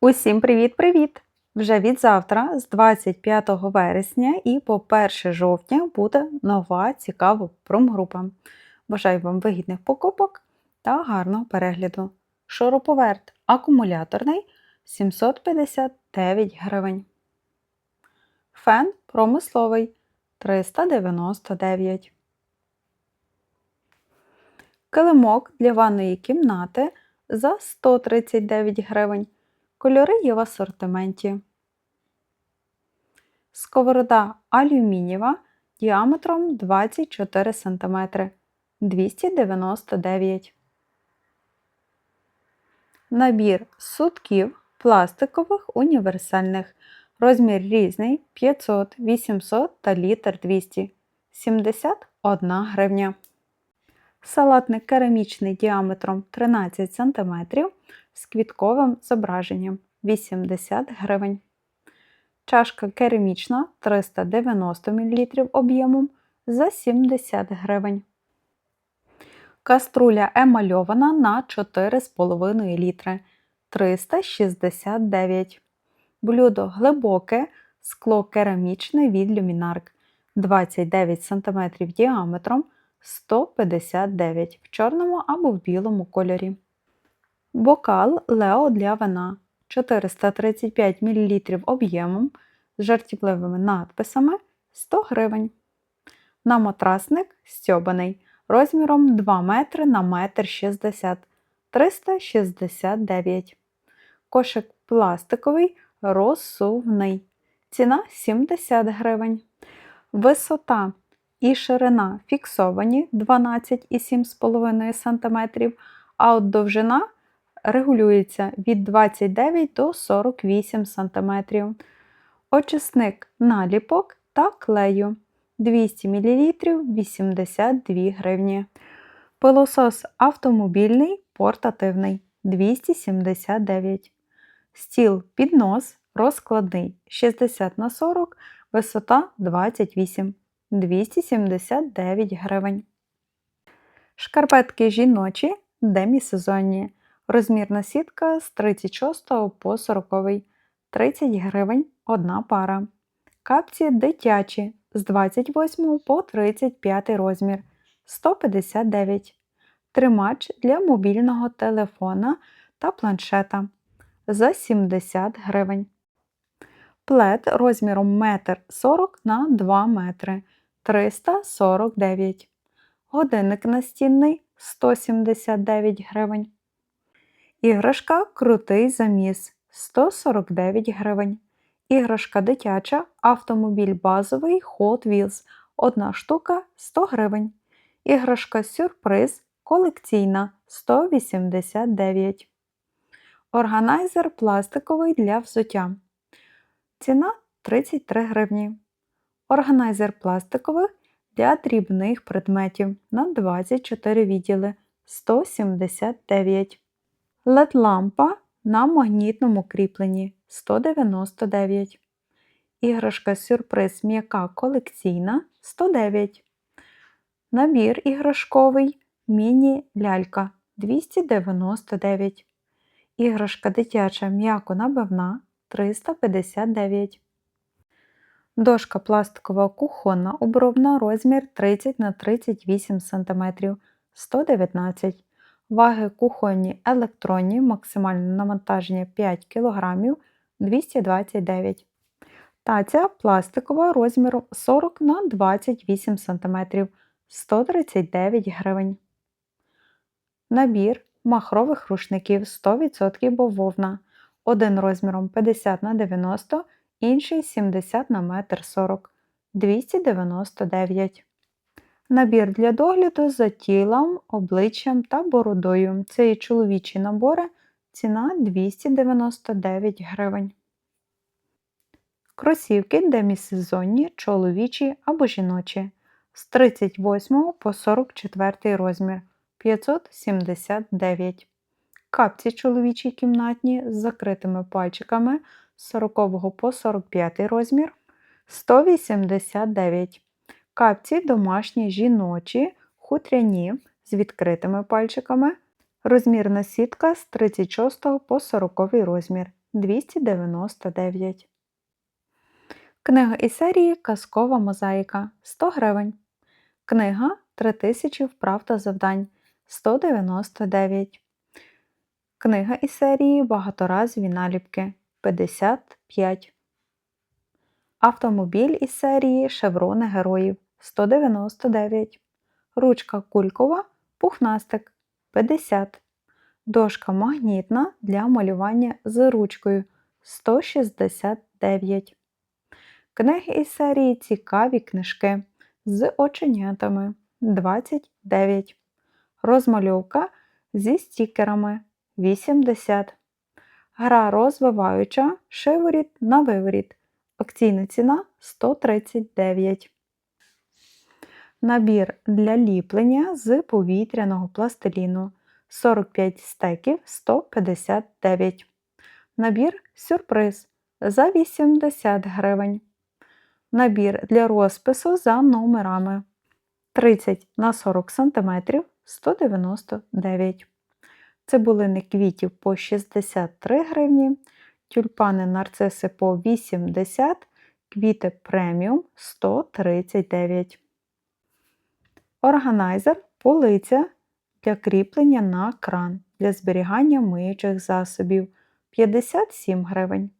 Усім привіт-привіт! Вже від завтра, з 25 вересня і по 1 жовтня буде нова цікава промгрупа. Бажаю вам вигідних покупок та гарного перегляду. Шуруповерт акумуляторний 759 гривень. Фен промисловий 399. Килимок для ванної кімнати за 139 гривень. Кольори є в асортименті. Сковорода алюмінієва діаметром 24 см 299. Набір сутків пластикових універсальних. Розмір різний 500, 800 та літр 200 71 гривня. Салатник керамічний діаметром 13 см з квітковим зображенням 80 гривень. Чашка керамічна 390 мл об'ємом за 70 гривень. Каструля емальована на 4,5 літри 369 Блюдо глибоке, скло керамічне від люмінарк 29 см діаметром 159 в чорному або в білому кольорі. Бокал Лео для вина 435 мл об'ємом з жартівливими надписами 100 гривень. Наматрасник стьобаний розміром 2 метри на 1,60 м 369 Кошик пластиковий розсувний. Ціна 70 гривень. Висота і ширина фіксовані 12,7,5 см, а от довжина регулюється від 29 до 48 см. Очисник наліпок та клею 200 мл 82 гривні. Пилосос автомобільний портативний 279 Стіл піднос розкладний 60 на 40, висота 28 279 гривень. Шкарпетки жіночі демісезонні. Розмірна сітка з 36 по 40 30 гривень одна пара. Капці дитячі з 28 по 35 розмір 159 Тримач для мобільного телефона та планшета за 70 гривень. Плед розміром 1,40 м на 2 метри 349 Годинник настінний 179 гривень. Іграшка крутий заміс 149 гривень. Іграшка дитяча автомобіль базовий Hot Wheels. Одна штука 100 гривень. Іграшка сюрприз колекційна 189 Органайзер пластиковий для взуття. Ціна 33 гривні. Органайзер пластиковий для дрібних предметів на 24 відділи 179 LED-лампа на магнітному кріпленні 199 Іграшка сюрприз м'яка колекційна 109 Набір іграшковий міні-лялька 299 Іграшка дитяча м'яко набивна 359 Дошка пластикова кухонна обробна розмір 30 на 38 см 119 Ваги кухонні електронні, максимальне навантаження 5 кг 229 Таця пластикова розміром 40 на 28 см 139 гривень. Набір махрових рушників 100% бавовна. Один розміром 50 на 90 інший 70 на 1,40 м 299 Набір для догляду за тілом, обличчям та бородою. Це і чоловічі набори, ціна 299 гривень. Кросівки демісезонні, чоловічі або жіночі. З 38 по 44 розмір. 579 Капці чоловічі кімнатні з закритими пальчиками з 40 по 45 розмір. 189 Капці домашні жіночі, хутряні з відкритими пальчиками. Розмірна сітка з 36 по 40 розмір 299. Книга із серії Казкова мозаїка 100 гривень. Книга 3000 вправ та завдань 199. Книга із серії Багаторазові наліпки 55. Автомобіль із серії Шеврони героїв 199. Ручка кулькова пухнастик 50. Дошка магнітна для малювання з ручкою 169. Книги із серії Цікаві книжки з оченятами 29. Розмальовка зі стікерами 80. Гра розвиваюча шиворіт на виворіт. Акційна ціна 139. Набір для ліплення з повітряного пластиліну 45 стеків 159. Набір сюрприз за 80 гривень. Набір для розпису за номерами 30 на 40 см 199 Цибулини квітів по 63 гривні, тюльпани нарциси по 80 квіти преміум 139 Органайзер полиця для кріплення на кран для зберігання миючих засобів 57 гривень.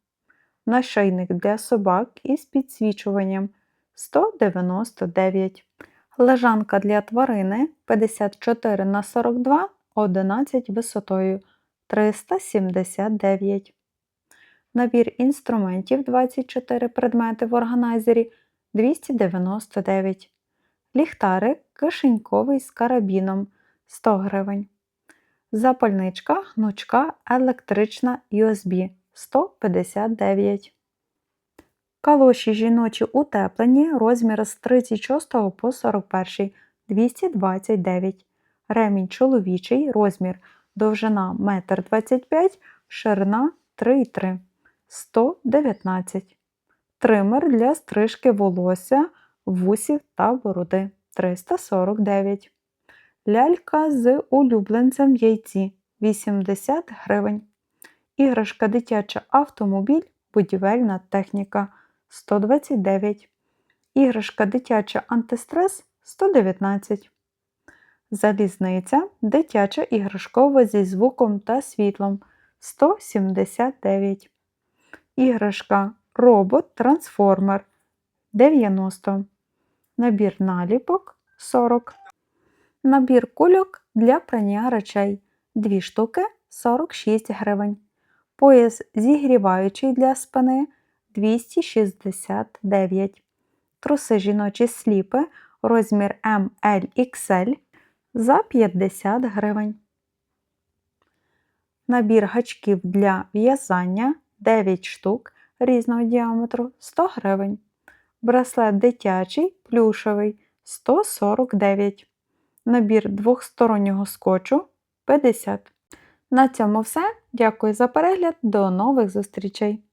Нашийник для собак із підсвічуванням 199 Лежанка для тварини 54 на 42 11 висотою 379 Набір інструментів 24 предмети в органайзері 299 Ліхтарик кишеньковий з карабіном 100 гривень. Запальничка гнучка електрична USB 159 Калоші жіночі утеплені розмір з 36 по 41 229 Ремінь чоловічий розмір довжина 1,25 м, ширина 3,3 119 Тример для стрижки волосся, вусів та бороди. 349 Лялька з улюбленцем яйці. 80 гривень. Іграшка дитяча автомобіль, будівельна техніка. 129 Іграшка дитяча антистрес. 119 Залізниця дитяча іграшкова зі звуком та світлом. 179 Іграшка робот трансформер 90 Набір наліпок 40 Набір кульок для прання речей 2 штуки 46 гривень. Пояс зігріваючий для спини 269 Труси жіночі сліпи розмір MLXL за 50 гривень. Набір гачків для в'язання 9 штук різного діаметру 100 гривень. Браслет дитячий плюшовий 149 Набір двохстороннього скотчу 50 На цьому все. Дякую за перегляд. До нових зустрічей!